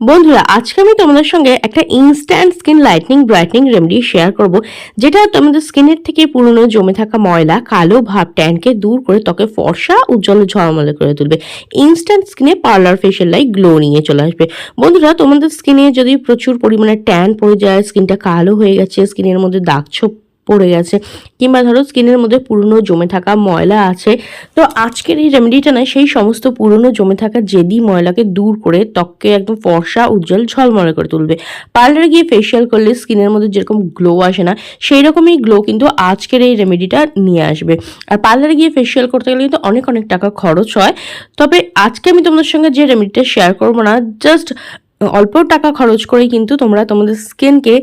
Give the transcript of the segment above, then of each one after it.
বন্ধুরা, আজকে আমি তোমাদের সঙ্গে একটা instant skin lightening brightening remedy share করব, যেটা তোমাদের স্কিনের থেকে পুরনো জমে থাকা ময়লা, কালো ভাব ট্যানকে দূর করে ত্বকে ফর্সা, উজ্জ্বল ঝলমলে করে তুলবে। ইনস্ট্যান্ট স্কিনে পার্লার ফেশিয়াল লাইক গ্লো নিয়ে চলে আসবে। বন্ধুরা, তোমাদের স্কিনে যদি প্রচুর পরিমাণে ট্যান পড়ে যায় স্কিনটা কালো হয়ে গেছে স্কিনের মধ্যে দাগ ছোপ পড়ে গেছে। কিংবা ধরো স্কিনের মধ্যে পুরনো জমে থাকা ময়লা আছে। তো আজকের এই রেমেডিটা না সেই সমস্ত পুরনো জমে থাকা জেদি ময়লাকে দূর করে ত্বককে একদম ফর্সা, উজ্জ্বল, ঝলমলে করে তুলবে। পার্লারে গিয়ে ফেসিয়াল করলে স্কিনের মধ্যে যেরকম গ্লো আসে না, সেই রকমই গ্লো কিন্তু আজকের এই রেমেডিটা নিয়ে আসবে। আর পার্লারে গিয়ে ফেসিয়াল করতে গেলে কিন্তু অনেক অনেক টাকা খরচ হয়। তবে আজকে আমি তোমাদের সঙ্গে যে রেমেডিটা শেয়ার করব না জাস্ট অল্প টাকা খরচ করে কিন্তু তোমরা তোমাদের স্কিনকে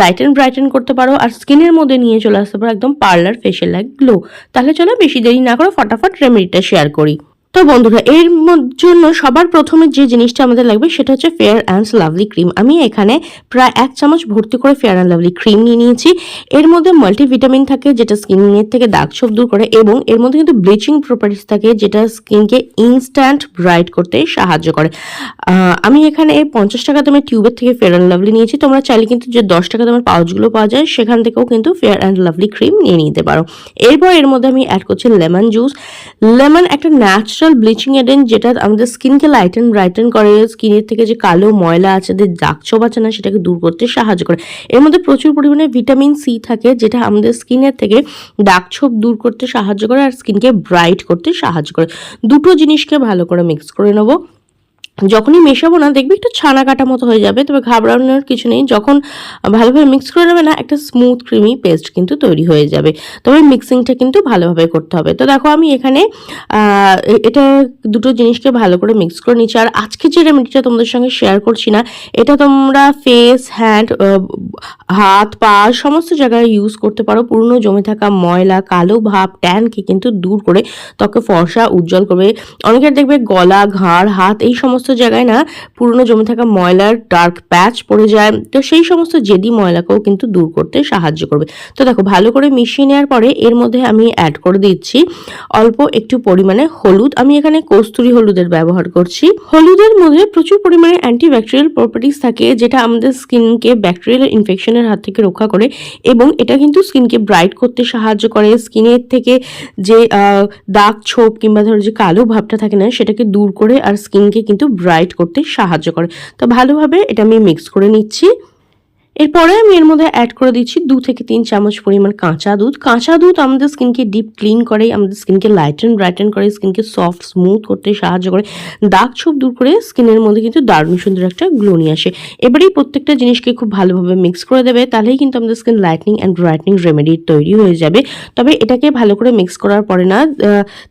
লাইট লাইটেন ব্রাইটেন করতে পারো আর স্কিনের মধ্যে নিয়ে চলে আসতে পারো একদম পার্লার ফেশিয়াল লাইক গ্লো তাহলে চলো বেশি দেরি না করে ফটাফট রেমেডিটা শেয়ার করি। তো বন্ধুরা, এর জন্য সবার প্রথমে যে জিনিসটা আমাদের লাগবে সেটা হচ্ছে ফেয়ার অ্যান্ড লাভলি ক্রিম আমি এখানে প্রায় এক চামচ ভর্তি করে ফেয়ার অ্যান্ড লাভলি ক্রিম নিয়ে নিয়েছি। এর মধ্যে মাল্টিভিটামিন থাকে, যেটা স্কিনের থেকে দাগ ছোপ দূর করে, এবং এর মধ্যে কিন্তু ব্লিচিং প্রপার্টিস থাকে, যেটা স্কিনকে ইনস্ট্যান্ট ব্রাইট করতে সাহায্য করে। আমি এখানে পঞ্চাশ টাকা দামের টিউবের থেকে ফেয়ার অ্যান্ড লাভলি নিয়েছি। তোমরা চাইলে কিন্তু যে দশ টাকা দামের পাউচগুলো পাওয়া যায়, সেখান থেকেও কিন্তু ফেয়ার অ্যান্ড লাভলি ক্রিম নিয়ে নিতে পারো। এরপর এর মধ্যে আমি অ্যাড করছি লেমন জুস লেমন একটা ন্যাচারাল ব্লিচিং এজেন্ট যেটা আমাদের স্কিনকে লাইটেন ব্রাইটেন করে স্কিনের থেকে যে কালো ময়লা আছে, যে দাগ ছোপ আছে না, সেটাকে দূর করতে সাহায্য করে। এর মধ্যে প্রচুর পরিমাণে ভিটামিন সি থাকে, যেটা আমাদের স্কিনের থেকে দাগ ছোপ দূর করতে সাহায্য করে আর স্কিনকে ব্রাইট করতে সাহায্য করে। দুটো জিনিসকে ভালো করে মিক্স করে নেব। যখনই মেশাবো না, দেখবে একটু ছানা কাটা মতো হয়ে যাবে, তবে ঘাবড়ানোর কিছু নেই। যখন ভালোভাবে মিক্স করে নেবে না, একটা স্মুথ ক্রিমি পেস্ট কিন্তু তৈরি হয়ে যাবে। তবে মিক্সিংটা কিন্তু ভালোভাবে করতে হবে। তো দেখো, আমি এখানে এটা দুটো জিনিসকে ভালো করে মিক্স করে নিচ্ছি। আর আজকে যে রেমেডিটা তোমাদের সঙ্গে শেয়ার করছি না, এটা তোমরা ফেস হ্যান্ড হাত, পা, সমস্ত জায়গায় ইউজ করতে পারো। পুরনো জমে থাকা ময়লা, কালো ভাব ট্যানকে কিন্তু দূর করে ত্বকে ফর্সা, উজ্জ্বল করবে। অনেকের দেখবে গলা, ঘাড়, হাত, এই সমস্ত জায়গায় না পুরনো জমে থাকা ময়লার ডার্ক প্যাচ পড়ে যায়। তো সেই সমস্ত জেদি ময়লাকেও কিন্তু দূর করতে সাহায্য করবে। তো দেখো, ভালো করে মিশিয়ে নেওয়ার পরে এর মধ্যে আমি অ্যাড করে দিচ্ছি অল্প একটু পরিমাণে হলুদ। আমি এখানে কস্তুরি হলুদের ব্যবহার করছি। হলুদের মধ্যে প্রচুর পরিমাণে অ্যান্টিব্যাকটেরিয়াল প্রপার্টিস থাকে, যেটা আমাদের স্কিনকে ব্যাকটেরিয়াল ইনফেকশনের হাত থেকে রক্ষা করে এবং এটা কিন্তু স্কিনকে ব্রাইট করতে সাহায্য করে। স্কিনের থেকে যে দাগ ছোপ কিংবা ধরো যে কালো ভাবটা থাকে না, সেটাকে দূর করে আর স্কিনকে কিন্তু ব্রাইট করতে সাহায্য করে। তো ভালোভাবে এটা আমি মিক্স করে নিচ্ছি। এরপরে আমি এর মধ্যে অ্যাড করে দিচ্ছি দু থেকে তিন চামচ পরিমাণ কাঁচা দুধ। কাঁচা দুধ আমাদের স্কিনকে ডিপ ক্লিন করে, আমাদের স্কিনকে লাইটেন ব্রাইটেন করে স্কিনকে সফট স্মুথ করতে সাহায্য করে। দাগ ছোপ দূর করে স্কিনের মধ্যে কিন্তু দারুণ সুন্দর একটা গ্লো নিয়ে আসে। এবারেই প্রত্যেকটা জিনিসকে খুব ভালোভাবে মিক্স করে দেবে, তাহলেই কিন্তু আমাদের skin lightening and brightening remedy তৈরি হয়ে যাবে। তবে এটাকে ভালো করে মিক্স করার পরে না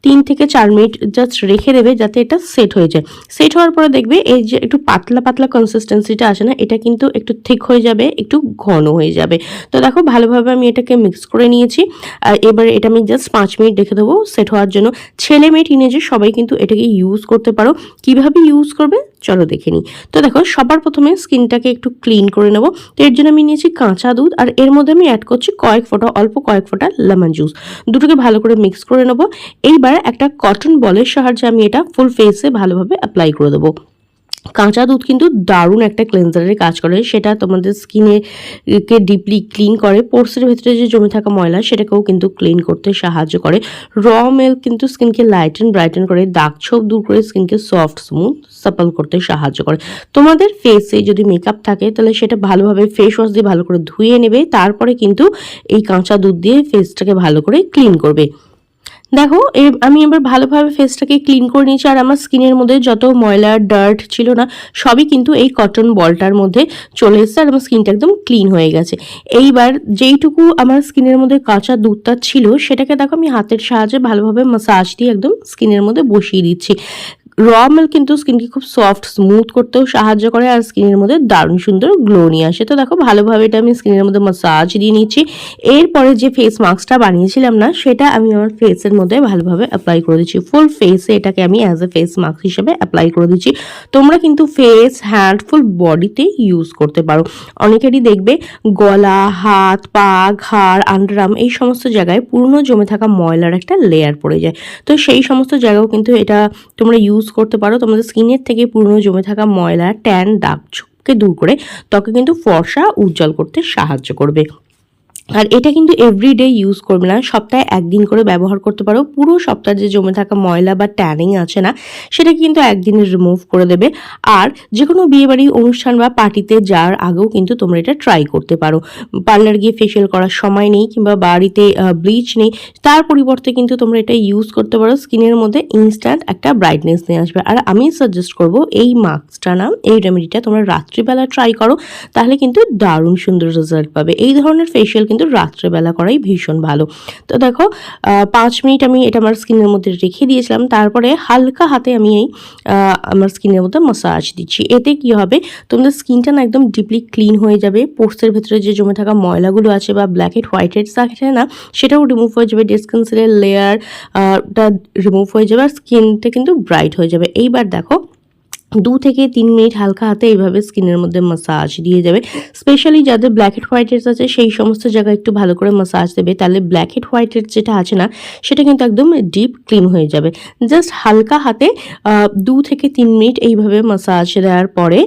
তিন থেকে চার মিনিট জাস্ট রেখে দেবে যাতে এটা সেট হয়ে যায়। সেট হওয়ার পরে দেখবে এই যে একটু পাতলা পাতলা কনসিস্টেন্সিটা আসে না, এটা কিন্তু একটু থিক হয়ে যাবে একটু ঘন হয়ে যাবে। তো দেখো ভালোভাবে আমি এটাকে মিক্স করে নিয়েছি। আর এবার এটা আমি জাস্ট পাঁচ মিনিট রেখে দেবো সেট হওয়ার জন্য। ছেলে মেয়ে টিনেজে সবাই কিন্তু এটাকে ইউজ করতে পারো। কীভাবে ইউজ করবে? চলো দেখে নিই। তো দেখো সবার প্রথমে স্কিনটাকে একটু ক্লিন করে নেব। তো এর জন্য আমি নিয়েছি কাঁচা দুধ। আর এর মধ্যে আমি অ্যাড করছি কয়েক ফোঁটা, অল্প কয়েক ফোঁটা লেমন জুস দুটোকে ভালো করে মিক্স করে নেব। এইবার একটা কটন বলের সাহায্যে আমি এটা ফুল ফেসে ভালোভাবে অ্যাপ্লাই করে দেবো। কাঁচা দুধ কিন্তু দারুণ একটা ক্লেন্সারের কাজ করে। সেটা তোমাদের স্কিনে কে ডিপলি ক্লিন করে পোর্সের ভেতরে যে জমে থাকা ময়লা, সেটাকেও কিন্তু ক্লিন করতে সাহায্য করে। র মিল্ক কিন্তু স্কিনকে লাইটেন ব্রাইটেন করে দাগ ছোপ দূর করে স্কিনকে সফট স্মুথ সাপল করতে সাহায্য করে। তোমাদের ফেসে যদি মেকআপ থাকে, তাহলে সেটা ভালোভাবে ফেস ওয়াশ দিয়ে ভালো করে ধুয়ে নেবে, তারপরে কিন্তু এই কাঁচা দুধ দিয়ে ফেসটাকে ভালো করে ক্লিন করবে। দেখো আমি এবার ভালোভাবে ফেসটাকে ক্লিন করে নিয়েছি, আর আমার স্কিনের মধ্যে যত ময়লা ডার্ট ছিল না, সবই কিন্তু এই কটন বলটার মধ্যে চলে এসেছে, আর আমার স্কিনটা একদম ক্লিন হয়ে গেছে। এইবার যেইটুকু আমার স্কিনের মধ্যে কাঁচা দুধটা ছিল, সেটাকে দেখো আমি হাতের সাহায্যে ভালোভাবে মাসাজ দিয়ে একদম স্কিনের মধ্যে বসিয়ে দিচ্ছি। র মিল্ক কিন্তু স্কিনকে খুব সফট স্মুথ করতেও সাহায্য করে আর স্কিনের মধ্যে দারুণ সুন্দর গ্লো নিয়ে আসে। তো দেখো, ভালোভাবে এটা আমি স্কিনের মধ্যে মাসাজ দিয়ে নিচ্ছি। এরপরে যে ফেস মাস্কটা বানিয়েছিলাম না, সেটা আমি আমার ফেসের মধ্যে ভালোভাবে অ্যাপ্লাই করে দিচ্ছি। ফুল ফেসে এটাকে আমি অ্যাজ এ ফেস মাস্ক হিসেবে অ্যাপ্লাই করে দিচ্ছি। তোমরা কিন্তু ফেস হ্যান্ড ফুল বডিতে ইউজ করতে পারো। অনেকেরই দেখবে গলা, হাত, পা, ঘাড় আন্ডারআর্ম এই সমস্ত জায়গায় পুরনো জমে থাকা ময়লার একটা লেয়ার পড়ে যায়। তো সেই সমস্ত জায়গাও কিন্তু এটা তোমরা ইউজ ইউজ করতে পারো। তোমাদের স্কিনের থেকে পুরনো জমে থাকা ময়লা, ট্যান, দাগ ছোপকে দূর করে ত্বকে কিন্তু ফর্সা উজ্জ্বল করতে সাহায্য করবে। আর এটা কিন্তু এভরিডে ইউজ করবে না। সপ্তাহে একদিন করে ব্যবহার করতে পারো। পুরো সপ্তাহে যে জমে থাকা ময়লা বা ট্যানিং আছে না, সেটা কিন্তু একদিনে রিমুভ করে দেবে। আর যে কোনো বিয়েবাড়ি অনুষ্ঠান বা পার্টিতে যাওয়ার আগেও কিন্তু তোমরা এটা ট্রাই করতে পারো। পার্লার গিয়ে ফেশিয়াল করার সময় নেই কিংবা বাড়িতে ব্লিচ নেই, তার পরিবর্তে কিন্তু তোমরা এটা ইউজ করতে পারো। স্কিনের মধ্যে ইনস্ট্যান্ট একটা ব্রাইটনেস নিয়ে আসবে। আর আমি সাজেস্ট করব, এই মাস্কটা না এই রেমেডিটা তোমরা রাত্রিবেলা ট্রাই করো, তাহলে কিন্তু দারুণ সুন্দর রেজাল্ট পাবে। এই ধরনের ফেশিয়াল কিন্তু রাত্রেবেলা করাই ভীষণ ভালো। তো দেখো পাঁচ মিনিট আমি এটা আমার স্কিনের মধ্যে রেখে দিয়েছিলাম, তারপরে হালকা হাতে আমি এই আমার স্কিনের মধ্যে মাসাজ দিচ্ছি। এতে কি হবে, তোমাদের স্কিনটা না একদম ডিপলি ক্লিন হয়ে যাবে পোর্সের ভেতরে যে জমে থাকা ময়লাগুলো আছে বা ব্ল্যাক হেড হোয়াইট হেডস আছে না, সেটাও রিমুভ হয়ে যাবে ডিসকেন্সিলের লেয়ারটা রিমুভ হয়ে যাবে আর স্কিনটা কিন্তু ব্রাইট হয়ে যাবে। এইবার দেখো দু থেকে তিন মিনিট হালকা হাতে এইভাবে স্কিনের মধ্যে মাসাজ দিয়ে যাবে স্পেশালি যাদের ব্ল্যাক হেড হোয়াইট হেডস আছে, সেই সমস্ত জায়গায় একটু ভালো করে মাসাজ দেবে। তাহলে ব্ল্যাক হেড হোয়াইট হেড যেটা আছে না, সেটা কিন্তু একদম ডিপ ক্লিন হয়ে যাবে। জাস্ট হালকা হাতে দু থেকে তিন মিনিট এইভাবে মাসাজ দেওয়ার পরে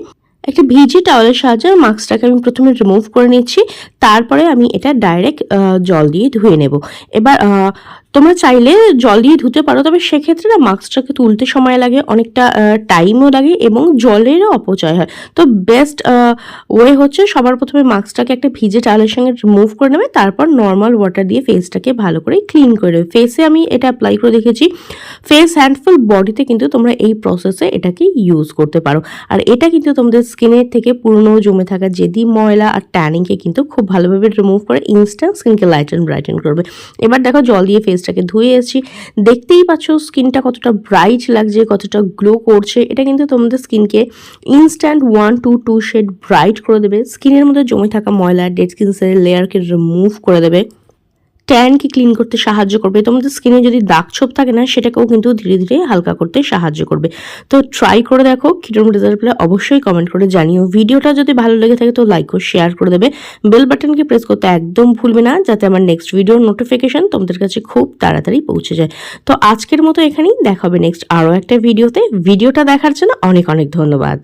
একটা ভিজি টাওয়ালের সাহায্যে মাস্কটাকে আমি প্রথমে রিমুভ করে নিচ্ছি। তারপরে আমি এটা ডাইরেক্ট জল দিয়ে ধুয়ে নেব। এবার তোমরা চাইলে জল দিয়ে ধুতে পারো, তবে সেক্ষেত্রে না মাস্কটাকে তুলতে সময় লাগে, অনেকটা টাইমও লাগে এবং জলেরও অপচয় হয়। তো বেস্ট ওয়ে হচ্ছে সবার প্রথমে মাস্কটাকে একটা ভিজে টাওয়ালের সঙ্গে রিমুভ করে নেবে, তারপর নর্মাল ওয়াটার দিয়ে ফেসটাকে ভালো করে ক্লিন করে নেবে। ফেসে আমি এটা অ্যাপ্লাই করে দেখেছি ফেস হ্যান্ডফুল বডিতে কিন্তু তোমরা এই প্রসেসে এটাকে ইউজ করতে পারো। আর এটা কিন্তু তোমাদের স্কিনের থেকে পুরনো জমে থাকা যেদি ময়লা আর ট্যানিংকে কিন্তু খুব ভালোভাবে রিমুভ করে ইনস্ট্যান্ট স্কিনকে লাইট অ্যান্ড ব্রাইটেন করবে। এবার দেখো জল দিয়ে ফেসটাকে ধুয়ে এসেছি। দেখতেই পাচ্ছ স্কিনটা কতটা ব্রাইট লাগছে, কতটা গ্লো করছে। এটা কিন্তু তোমাদের স্কিনকে instant one two two shade bright করে দেবে। স্কিনের মধ্যে জমে থাকা ময়লা ডেড স্কিন সেলের লেয়ারকে রিমুভ করে দেবে। ট্যানকে ক্লিন করতে সাহায্য করবে। তোমাদের স্কিনে যদি দাগ ছোপ থাকে না, সেটাকেও কিন্তু ধীরে ধীরে হালকা করতে সাহায্য করবে। তো ট্রাই করে দেখো কিরম রেজাল্ট পেলে অবশ্যই কমেন্ট করে জানিও। ভিডিওটা যদি ভালো লেগে থাকে তো লাইক ও শেয়ার করে দেবে। বেল বাটনকে প্রেস করতে একদম ভুলবে না, যাতে আমার নেক্সট ভিডিওর নোটিফিকেশন তোমাদের কাছে খুব তাড়াতাড়ি পৌঁছে যায়। তো আজকের মতো এখানেই দেখাবে নেক্সট আরও একটা ভিডিওতে ভিডিওটা দেখার জন্য অনেক অনেক ধন্যবাদ।